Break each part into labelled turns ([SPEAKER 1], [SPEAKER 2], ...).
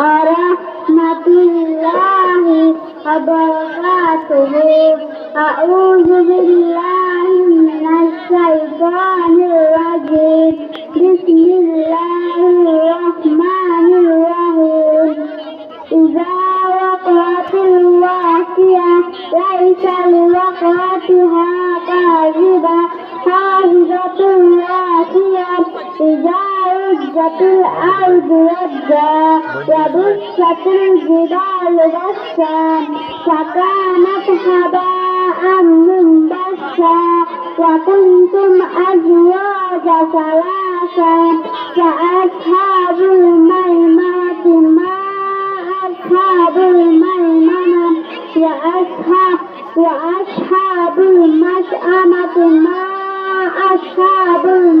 [SPEAKER 1] ورحمة الله وبركاته أعوذ بالله من الشيطان الرجيم بسم الله الرحمن الرحيم إذا وقعت الواقعة ليس لوقعتها كاذبة حافظة راسية إذا رجت الأرض رجا وبست الجبال بسا فكانت هباء منبثا وكنتم أزواجا ثلاثا فأصحاب الميمنة ما أصحاب الميمنة وأصحاب وأصحاب المشأمة ما أصحاب المشأمة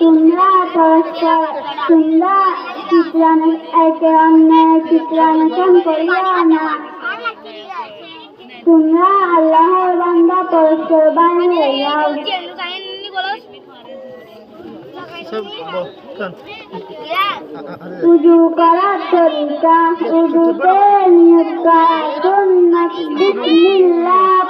[SPEAKER 1] Jumlah pasal Jumlah Jumlah Ejaan Jumlah Jumlah Jumlah Jumlah Allah Randa Pasal Bani Tujuh kala cerita, tujuh penyuka, tunas bismillah.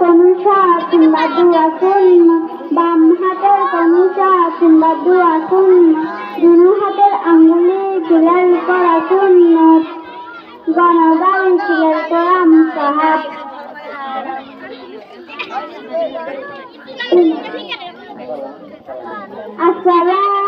[SPEAKER 1] কনুষা কিংবা দুয়া শূন্য বাম হাতের কনুষা কিংবা দুয়া শূন্য দুনু হাতের আঙ্গুলি চুলের করা শূন্য গণবাড়ি চুলের করা মুসাহাব আসসালাম।